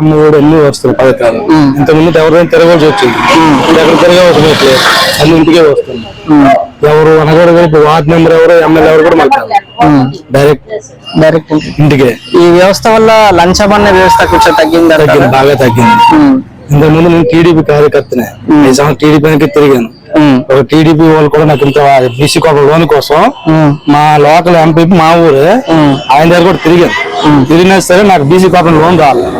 అమ్మఒడు అన్ని వస్తున్నాయి పథకాలు. ఇంత ముందు ఎవరైనా తిరగాల్సి వచ్చింది ఎక్కడ తిరగవలసిన అన్ని ఇంటికే వస్తుంది ఎవరు ఇప్పుడు వార్డ్ మెంబర్ ఎవరు ఎమ్మెల్యే ఎవరు కూడా మనకు డైరెక్ట్ డైరెక్ట్ ఇంటికే. ఈ వ్యవస్థ వల్ల లంచం అనే వ్యవస్థ కొంచెం తగ్గింది తగ్గింది బాగా తగ్గింది. ఇంత ముందు నేను టీడీపీ కార్యకర్తనే. ఈ సంవత్సరం టీడీపీ తిరిగాను. ఒక టీడీపీ వాళ్ళు కూడా నాకు ఇంత బీసీ ఒక లోన్ కోసం మా లోకల్ ఎంపీ మా ఊరే ఆయన దగ్గర కూడా తిరిగాను. తిరిగినా సరే నాకు బీసీ కాపీ లోన్ రాలేదు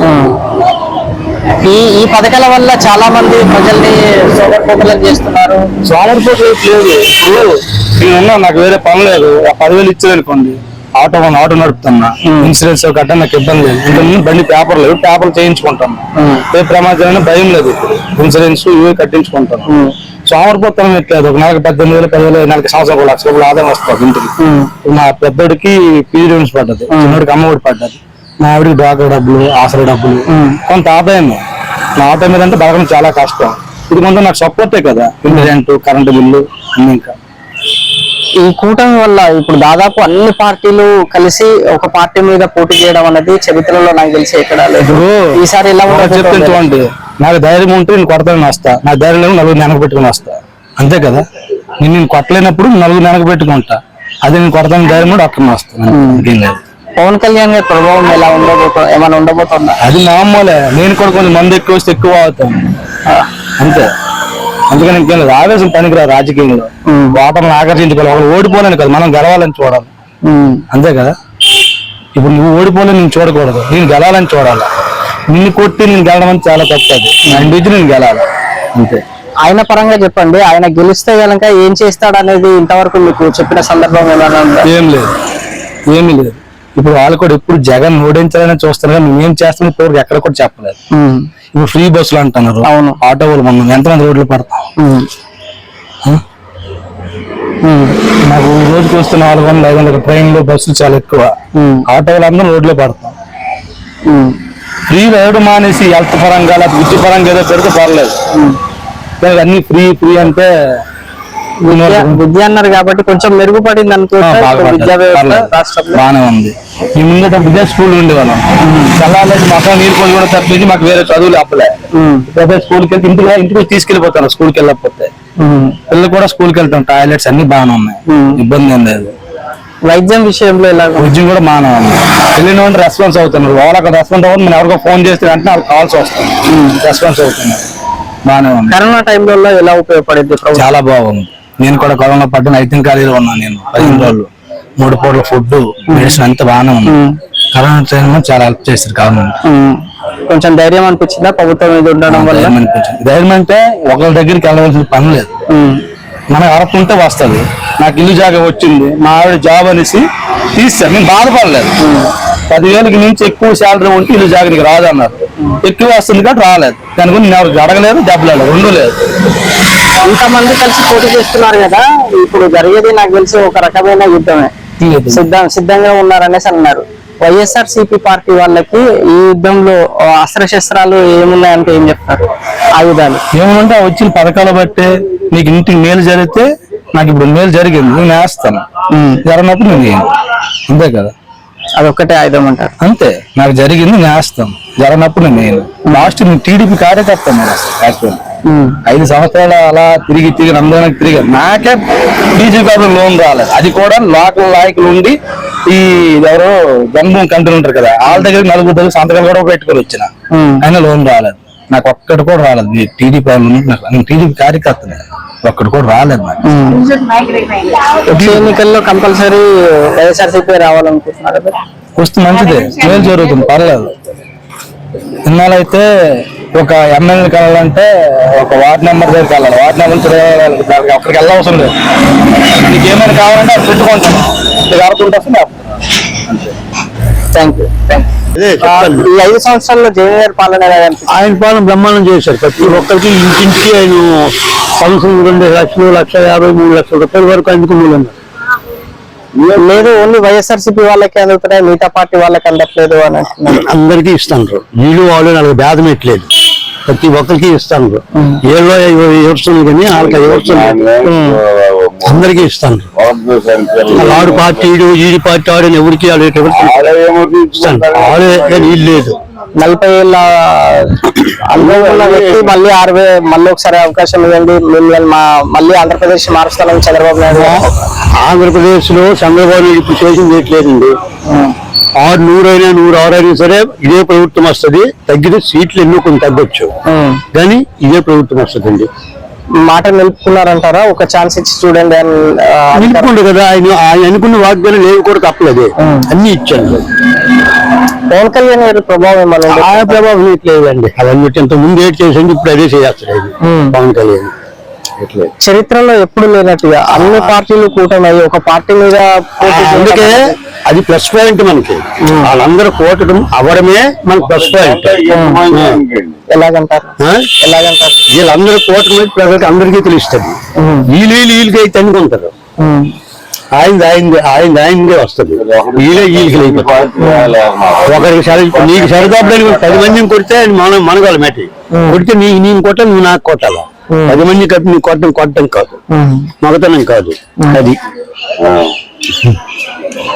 ఈ ఈ పథకాల వల్ల చాలా మంది ప్రజల్ని సోదరపోకలను చేస్తున్నారు. సోమరిపోటు లేదు. ఇప్పుడు నాకు వేరే పని లేదు. పదివేలు ఇచ్చేదనుకోండి ఆటో ఆటో నడుపుతున్నా. ఇన్సూరెన్స్ గట్రా నాకు ఇబ్బంది లేదు. ఇంతకుముందు బండి పేపర్ లేదు పేపర్ చేయించుకుంటాను ఏ ప్రమాదమైన భయం లేదు ఇన్సూరెన్స్ ఇవి కట్టించుకుంటాను సోమరిపోతనం ఎట్లేదు ఒక నెలకు పద్దెనిమిది వేలు పదివేలు నెలకి సంవత్సరం ఒక లక్ష రూపాయలు ఆదాయం వస్తుంది ఇంటికి. మా పెద్దోడికి పీజీ లోన్స్ పడ్డది. చిన్నోడికి అమ్మఒడి పడ్డది. మా ఆవిడకి డాక్టర్ డబ్బులు ఆసరా డబ్బులు. కొంత ఆదాయం నా ఆదాయం మీద అంటే బతకడం చాలా కష్టం. ఇది కొంత నాకు సపోర్టే కదా. ఇంటి రెంట్ కరెంటు బిల్లు అన్ని ఇంకా. ఈ కూటమి వల్ల ఇప్పుడు దాదాపు అన్ని పార్టీలు కలిసి ఒక పార్టీ మీద పోటీ చేయడం అనేది చరిత్రలో నాకు తెలిసి ఎక్కడ లేదు. ఈసారి ఎలా ఉండబోతోంది? చూడండి. నాకు ధైర్యం ఉంటే నేను కొడతాను వస్తా. నా ధైర్యం నలుగురు వెనక పెట్టుకుని వస్తా. అంతే కదా? నేను నేను కొట్టలేనప్పుడు నలుగురు వెనక పెట్టుకుంటా. అదే నేను కొడతాను ధైర్యం కూడా అక్కడ వస్తాను ఇంకేం లేదు. పవన్ కళ్యాణ్ గారి ప్రభావం ఎలా ఉండబోతో ఏమైనా ఉండబోతుందా? అది మామూలే. నేను కూడా కొంచెం మంది ఎక్కువ వస్తే ఎక్కువ అవుతాను. అంతే. అందుకని ఇంకేం లేదు ఆవేశం పనికిరా రాజకీయంలో. ఓటర్లను ఆకర్షించుకోవాలి. ఒకరు ఓడిపోలేను కదా మనం గెలవాలని చూడాలి. అంతే కదా? ఇప్పుడు నువ్వు ఓడిపోలే నేను చూడకూడదు. నేను గెలాలని చూడాలి. నిన్ను కొట్టి నేను గెలడం అని చాలా తప్పు అది. నా ఇంటి నేను గెలాలి. అంతే. ఆయన పరంగా చెప్పండి. ఆయన గెలిస్తే కనుక ఏం చేస్తాడు అనేది ఇంతవరకు మీకు చెప్పిన సందర్భం ఏమైనా ఏం లేదు. ఏమీ లేదు. ఇప్పుడు వాళ్ళు కూడా ఎప్పుడు జగన్ ఓడించాలని చూస్తారు కానీ నువ్వేం చేస్తాను ఇప్పుడు ఎక్కడ కూడా చెప్పలేదు. ఇప్పుడు ఫ్రీ బస్సులు అంటున్నారు అవును. ఆటో వాళ్ళు మనం ఎంతమంది రోడ్లు పడతాం? నాకు ఈ రోజుకి వస్తే నాలుగు వందలు ఐదు వందల ట్రైన్లు బస్సులు చాలా ఎక్కువ ఉమ్. ఆటో వాళ్ళందరూ రోడ్లో పడతాం. ఫ్రీ వేయడం మానేసి హెల్త్ పరంగా లేకపోతే విద్య పరంగా ఏదో పెడితే పర్లేదు అన్ని ఫ్రీ ఫ్రీ అంటే విద్య విద్య అన్నారు కాబట్టి కొంచెం మెరుగుపడింది ఆ, అనుకుంటా బాగా ఇప్పుడు విద్యా. వ్యవస్థ బాగానే ఉంది. ఈ ముందట విద్యా స్కూల్ ఉండేవాళ్ళం చల్లారేసి మొత్తం నీరు పోయి కూడా తప్పించి మాకు వేరే చదువులు అప్పలే. పెద్ద స్కూల్కి వెళ్తే ఇంటికి ఇంటికి తీసుకెళ్ళిపోతాను స్కూల్కి వెళ్ళకపోతే. పిల్లలు కూడా స్కూల్కి వెళ్తాం. టాయిలెట్స్ అన్ని బాగానే ఉన్నాయి. ఇబ్బంది ఏం లేదు. వైద్యం విషయంలో ఎలా ఉద్యోగం కూడా ఉంది. వెళ్ళిన వాళ్ళు రెస్పాన్స్ అవుతున్నారు. వాళ్ళు అక్కడ రెస్పాన్స్ అవుతుంది మనం ఎవరికో ఫోన్ చేస్తే వెంటనే వాళ్ళకి కాల్స్ వస్తుంది రెస్పాన్స్ అవుతున్నారు బాగానే ఉంది. కరోనా టైంలో ఎలా ఉపయోగపడింది చాలా బాగుంది. నేను కూడా కరోనా పడ్డాను ఐదు ఖాళీలో ఉన్నాను నేను. పదిహేను రోజులు. మూడు పూట్ల ఫుడ్ మెడిసిన్ అంతా బాగానే ఉంది. కరోనా టైంలో చాలా హెల్ప్ చేశారు గవర్నమెంట్ ఉమ్. కొంచెం ధైర్యం అనిపించిందా ప్రభుత్వం మీద ఉండడం వల్ల? ధైర్యం అనిపించింది. ధైర్యం అంటే ఒకరి దగ్గరికి వెళ్ళవలసిన పని లేదు. మనకు అరకుంటే వస్తుంది. నాకు ఇల్లు జాగా వచ్చింది. మా ఆవిడ జాబ్ అనేసి తీస్తారు నేను బాధపడలేదు. పదివేలకి నుంచి ఎక్కువ శాలరీ ఉంటే ఇల్లు జాగ్రత్తకి రాదు అన్నారు ఎక్కువ వస్తుంది కాబట్టి రాలేదు. దాని గురించి నేను ఎవరికి అడగలేదు దెబ్బలేదు రెండు లేదు. ఇంతమంది కలిసి పోటీ చేస్తున్నారు కదా ఇప్పుడు జరిగేది నాకు తెలిసి ఒక రకమైన యుద్ధమే. సిద్ధం సిద్ధంగా ఉన్నారనేసి అన్నారు. వైఎస్ఆర్ సిపి పార్టీ వాళ్ళకి ఈ యుద్ధంలో ఆ, అస్త్రశస్త్రాలు ఏమున్నాయంటే ఏం చెప్తారు? ఆయుధాలు. ఏమంటే వచ్చిన పథకాలు బట్టే నీకు ఇంటికి మేలు జరిగితే నాకు ఇప్పుడు మేలు జరిగింది నేను వేస్తాను. జరగనప్పుడు నేను. అంతే కదా? అదొక్కటే ఆయుధం అంటారు. అంతే. నాకు జరిగింది నేను వేస్తాను. జరగనప్పుడు నేను లాస్ట్ నేను టీడీపీ కార్యకర్త నేను. ఐదు సంవత్సరాలు అలా తిరిగి తిరిగి నందనానికి తిరిగి నాకే బీజేపీ లోన్ రాలేదు. అది కూడా లోకల్ నాయకులు ఉండి ఈ ఎవరో జన్మభూమి కంపెనీ ఉంటారు కదా వాళ్ళ దగ్గర నలుగురు దగ్గర సంతకాలు కూడా పెట్టుకొని వచ్చిన. అయినా లోన్ రాలేదు. నాకు ఒక్కటి కూడా రాలేదు. టీడీపీ వాళ్ళు టీడీపీ కార్యకర్తనే. ఒక్కటి కూడా రాలేదు నాకు. ఎన్నికల్లో కంపల్సరీ వైఎస్ఆర్ సిపి రావాలనుకుంటున్నారు వస్తే మంచిదే. మేలు జరుగుతుంది. పర్లేదు. ఇన్నాళ్ళైతే ఒక ఎమ్మెల్యే కలాలంటే ఒక వార్డ్ నెంబర్ దగ్గరికి వెళ్ళాలి. వార్డ్ నెంబర్ తిరగాలి దానికి అక్కడికి వెళ్ళవసరం లేదు. నీకు ఏమైనా కావాలంటే అది పెట్టుకుంటాను వస్తుంది థ్యాంక్ యూ ఈ ఐదు సంవత్సరాల్లో జగన్ గారి పాలన? ఆయన పాలన బ్రహ్మాండం చేశారు. ప్రతి ఒక్కరికి ఇంటింటికి ఆయన సంవత్సరం రెండు లక్షలు లక్ష యాభై మూడు లక్షల రూపాయల వరకు అందుకున్నారు లేదు ఓన్లీ వైఎస్ఆర్ సిపి వాళ్ళకి అందుతున్నాయి మిగతా పార్టీ వాళ్ళకి అందట్లేదు అని అందరికీ ఇస్తాను వీళ్ళు వాళ్ళు నాకు భేదం ఎట్లేదు. ప్రతి ఒక్కరికి ఇస్తాను. ఏళ్ళో ఎవరుస్తుంది కానీ వాళ్ళకి అందరికీ ఇస్తాను. ఆడు పార్టీ ఈడు ఈడి పార్టీ ఆడు అని ఎవరికి వాళ్ళు ఎవరికి ఇస్తాను. ఆడే కానీ వీళ్ళు లేదు. నలభై ఏళ్ళ అనుభవం వ్యక్తి మళ్ళీ ఆరు వే- మళ్ళీ ఒకసారి అవకాశం ఇవ్వండి. మిమ్మల్ని మా మళ్ళీ ఆంధ్రప్రదేశ్ మారుస్తానని చంద్రబాబు నాయుడు. ఆంధ్రప్రదేశ్లో చంద్రబాబు నాయుడు ఇప్పుడు చేసింది ఏంట్లేదండి ఆరు నూరు అయినా నూరు ఆరు అయినా సరే ఇదే ప్రభుత్వం వస్తది. తగ్గితే సీట్లు ఎన్నో కొన్ని తగ్గొచ్చు. కానీ ఇదే ప్రభుత్వం వస్తుందండి. మాట నిలుపుకున్నారంటారా? ఒక ఛాన్స్ ఇచ్చి చూడండి. నిలుపుకుండు కదా. ఆయన ఆయన అనుకున్న వాగ్దానం లేవు కూడా తప్పలేదు. అన్ని ఇచ్చాను. పవన్ కళ్యాణ్ గారి ప్రభావం ఏమైనా ఉందా? ఆ ప్రభావం లేదండి. అవన్నీ ఇంత ముందు ఏడ్ చేసండి ఇప్పుడు అదే ఉమ్. పవన్ కళ్యాణ్. చరిత్రలో ఎప్పుడు లేనట్టుగా అన్ని పార్టీలు కూటమి ఒక పార్టీ మీద అందుకే అది ప్లస్ పాయింట్ మనకి. వాళ్ళందరూ కోటడం అవడమే మనకి ప్లస్ పాయింట్ ఎలాగంటారు? వీళ్ళందరూ కోటమి ప్రజలకు అందరికీ తెలుస్తుంది. వీళ్ళు వీళ్ళు వీళ్ళకి అయితే అనుకుంటారు. ఆయన ఆయనది ఆయన ఆయనదే వస్తుంది. వీళ్ళే వీళ్ళకి లేకపోతే ఒకరికి సరి నీకు సరిదబ్బని పది మందిని కొడితే ఆయన మన మనగల మెట్టి కొడితే నీ నేను కొట్టాలి నువ్వు నాకు కొట్టాలా? పది మంది కట్టి నీకు కొట్టడం కొట్టడం కాదు. మగతనం కాదు. అది.